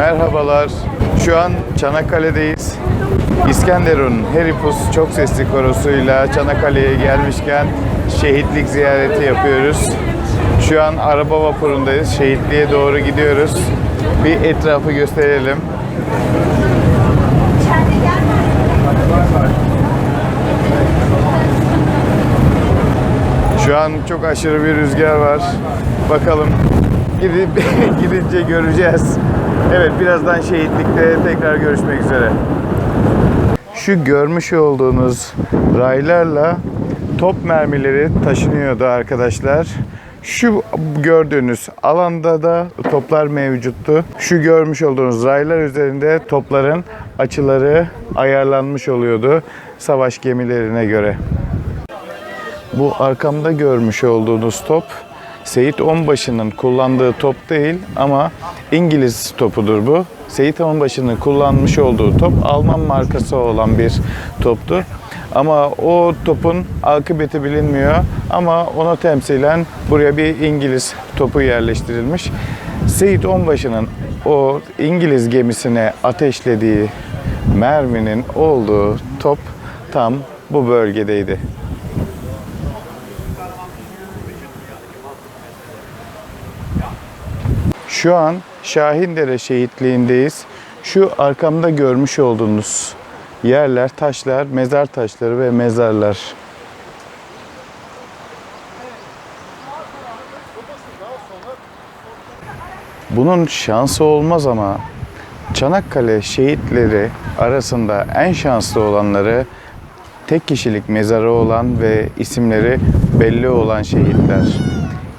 Merhabalar. Şu an Çanakkale'deyiz. İskenderun Heripus çok sesli korosuyla Çanakkale'ye gelmişken şehitlik ziyareti yapıyoruz. Şu an araba vapurundayız. Şehitliğe doğru gidiyoruz. Bir etrafı gösterelim. Şu an çok aşırı bir rüzgar var. Bakalım gidip gidince göreceğiz. Evet birazdan şehitlikte tekrar görüşmek üzere. Şu görmüş olduğunuz raylarla top mermileri taşınıyordu arkadaşlar. Şu gördüğünüz alanda da toplar mevcuttu. Şu görmüş olduğunuz raylar üzerinde topların açıları ayarlanmış oluyordu savaş gemilerine göre. Bu arkamda görmüş olduğunuz top Seyit Onbaşı'nın kullandığı top değil ama İngiliz topudur bu. Seyit Onbaşı'nın kullanmış olduğu top Alman markası olan bir toptu. Ama o topun akıbeti bilinmiyor ama ona temsilen buraya bir İngiliz topu yerleştirilmiş. Seyit Onbaşı'nın o İngiliz gemisine ateşlediği merminin olduğu top tam bu bölgedeydi. Şu an Şahindere şehitliğindeyiz. Şu arkamda görmüş olduğunuz yerler, taşlar, mezar taşları ve mezarlar. Bunun şansı olmaz ama Çanakkale şehitleri arasında en şanslı olanları tek kişilik mezarı olan ve isimleri belli olan şehitler.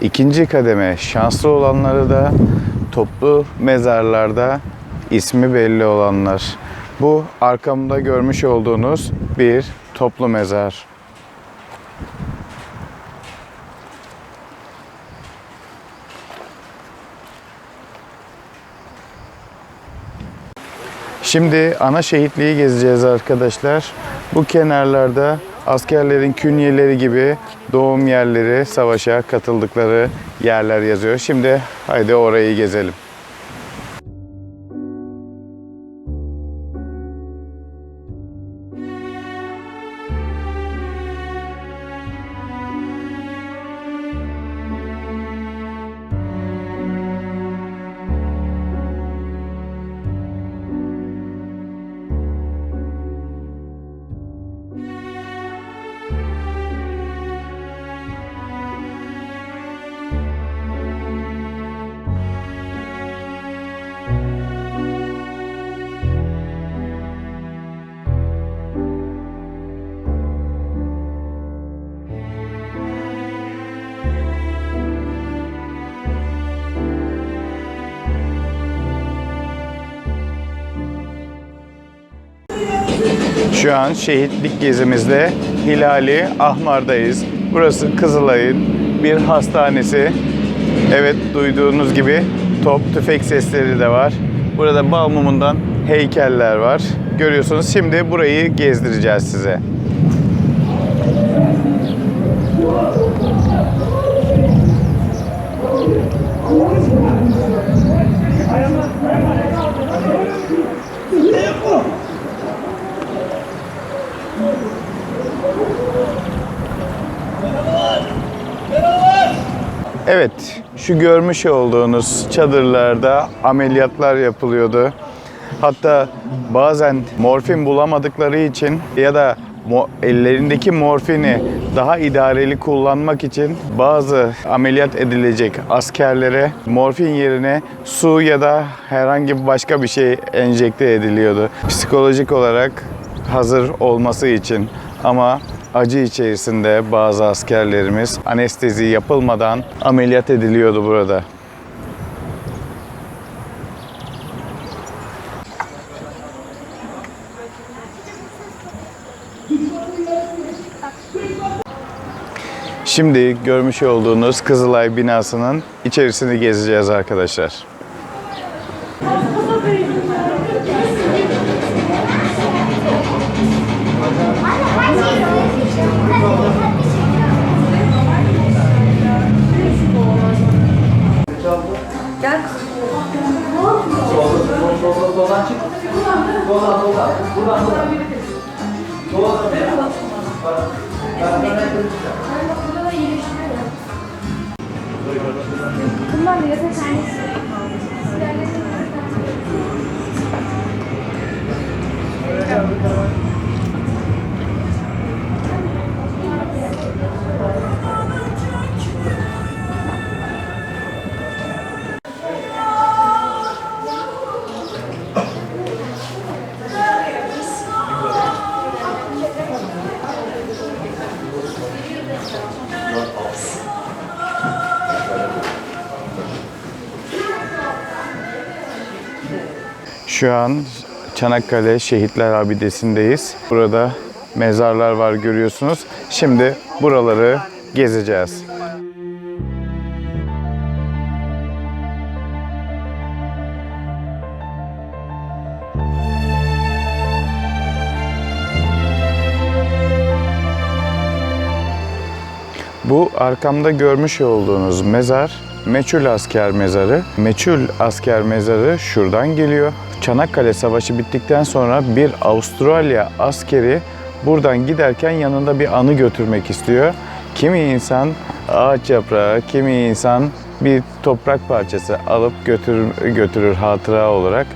İkinci kademe şanslı olanları da toplu mezarlarda ismi belli olanlar. Bu arkamda görmüş olduğunuz bir toplu mezar. Şimdi ana şehitliği gezeceğiz arkadaşlar. Bu kenarlarda askerlerin künyeleri gibi doğum yerleri, savaşa katıldıkları yerler yazıyor. Şimdi haydi orayı gezelim. Şu an şehitlik gezimizde Hilali Ahmar'dayız. Burası Kızılay'ın bir hastanesi. Evet duyduğunuz gibi top tüfek sesleri de var. Burada bal mumundan heykeller var. Görüyorsunuz şimdi burayı gezdireceğiz size. Evet, şu görmüş olduğunuz çadırlarda ameliyatlar yapılıyordu. Hatta bazen morfin bulamadıkları için ya da ellerindeki morfini daha idareli kullanmak için bazı ameliyat edilecek askerlere morfin yerine su ya da herhangi başka bir şey enjekte ediliyordu. Psikolojik olarak hazır olması için ama acı içerisinde bazı askerlerimiz anestezi yapılmadan ameliyat ediliyordu burada. Şimdi görmüş olduğunuz Kızılay binasının içerisini gezeceğiz arkadaşlar. 你的快餐 Şu an Çanakkale Şehitler Abidesi'ndeyiz. Burada mezarlar var görüyorsunuz. Şimdi buraları gezeceğiz. Bu arkamda görmüş olduğunuz mezar Meçhul Asker Mezarı. Meçhul Asker Mezarı şuradan geliyor. Çanakkale Savaşı bittikten sonra bir Avustralya askeri buradan giderken yanında bir anı götürmek istiyor. Kimi insan ağaç yaprağı, kimi insan bir toprak parçası alıp götürür, götürür hatıra olarak.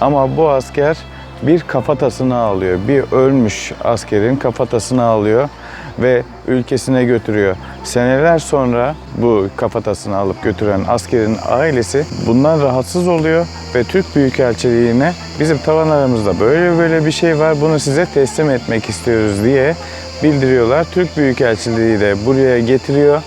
Ama bu asker bir kafatasını alıyor. Bir ölmüş askerin kafatasını alıyor ve ülkesine götürüyor. Seneler sonra bu kafatasını alıp götüren askerin ailesi bundan rahatsız oluyor ve Türk Büyükelçiliğine bizim tavanlarımızda böyle böyle bir şey var bunu size teslim etmek istiyoruz diye bildiriyorlar. Türk Büyükelçiliği de buraya getiriyor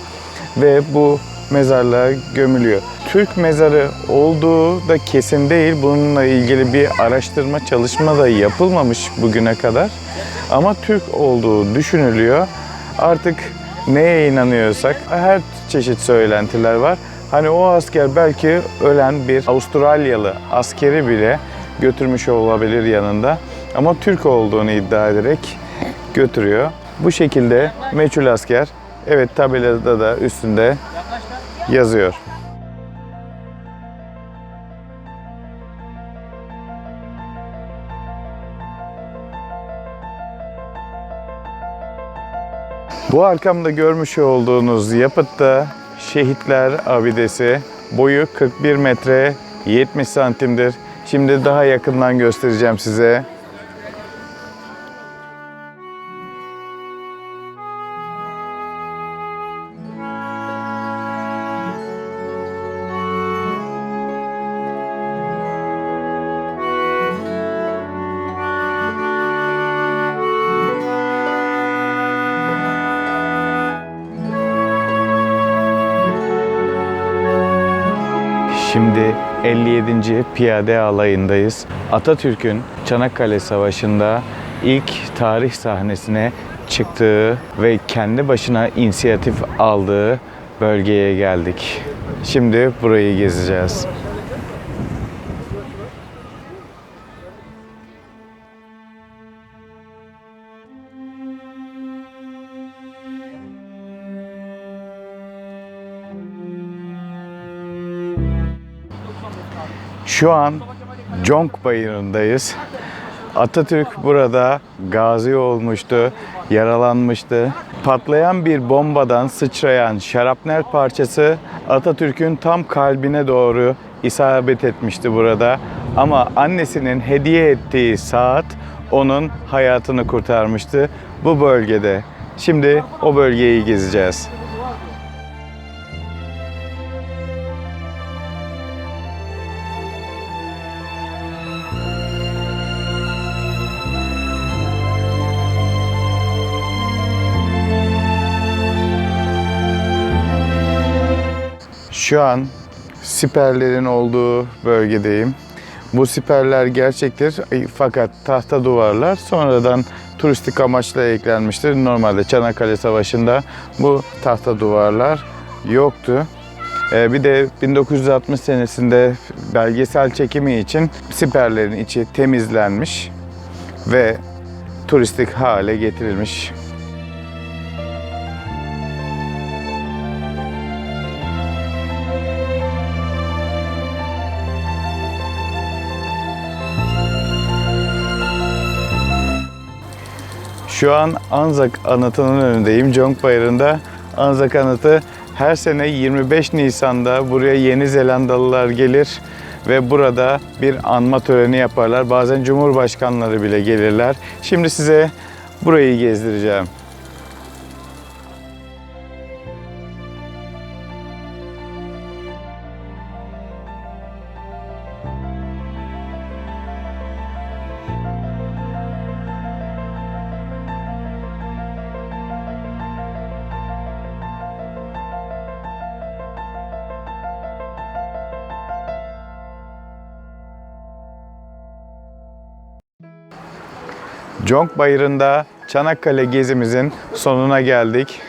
ve bu mezarlığa gömülüyor. Türk mezarı olduğu da kesin değil. Bununla ilgili bir araştırma çalışma da yapılmamış bugüne kadar. Ama Türk olduğu düşünülüyor. Artık neye inanıyorsak her çeşit söylentiler var. Hani o asker belki ölen bir Avustralyalı askeri bile götürmüş olabilir yanında. Ama Türk olduğunu iddia ederek götürüyor. Bu şekilde meçhul asker evet tabelada da üstünde yazıyor. Bu arkamda görmüş olduğunuz yapıtta Şehitler Abidesi boyu 41 metre 70 santimdir. Şimdi daha yakından göstereceğim size. Şimdi 57. Piyade Alayı'ndayız. Atatürk'ün Çanakkale Savaşı'nda ilk tarih sahnesine çıktığı ve kendi başına inisiyatif aldığı bölgeye geldik. Şimdi burayı gezeceğiz. Şu an Conk Bayırı'ndayız. Atatürk burada gazi olmuştu, yaralanmıştı. Patlayan bir bombadan sıçrayan şarapnel parçası Atatürk'ün tam kalbine doğru isabet etmişti burada. Ama annesinin hediye ettiği saat onun hayatını kurtarmıştı bu bölgede. Şimdi o bölgeyi gezeceğiz. Şu an siperlerin olduğu bölgedeyim. Bu siperler gerçektir fakat tahta duvarlar sonradan turistik amaçla eklenmiştir. Normalde Çanakkale Savaşı'nda bu tahta duvarlar yoktu. Ee, Bir de 1960 senesinde belgesel çekimi için siperlerin içi temizlenmiş ve turistik hale getirilmiş. Şu an Anzak Anıtı'nın önündeyim. Conk Bayırı'nda Anzak Anıtı her sene 25 Nisan'da buraya Yeni Zelandalılar gelir ve burada bir anma töreni yaparlar. Bazen Cumhurbaşkanları bile gelirler. Şimdi size burayı gezdireceğim. Conk Bayırı'nda Çanakkale gezimizin sonuna geldik.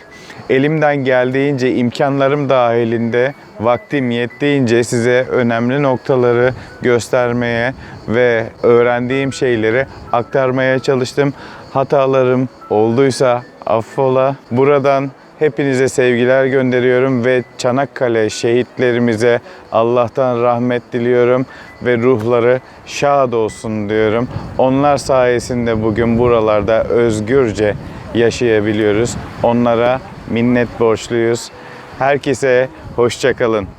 Elimden geldiğince imkanlarım dahilinde vaktim yettiğince size önemli noktaları göstermeye ve öğrendiğim şeyleri aktarmaya çalıştım. Hatalarım olduysa affola. Buradan hepinize sevgiler gönderiyorum ve Çanakkale şehitlerimize Allah'tan rahmet diliyorum ve ruhları şad olsun diyorum. Onlar sayesinde bugün buralarda özgürce yaşayabiliyoruz. Onlara minnet borçluyuz. Herkese hoşçakalın.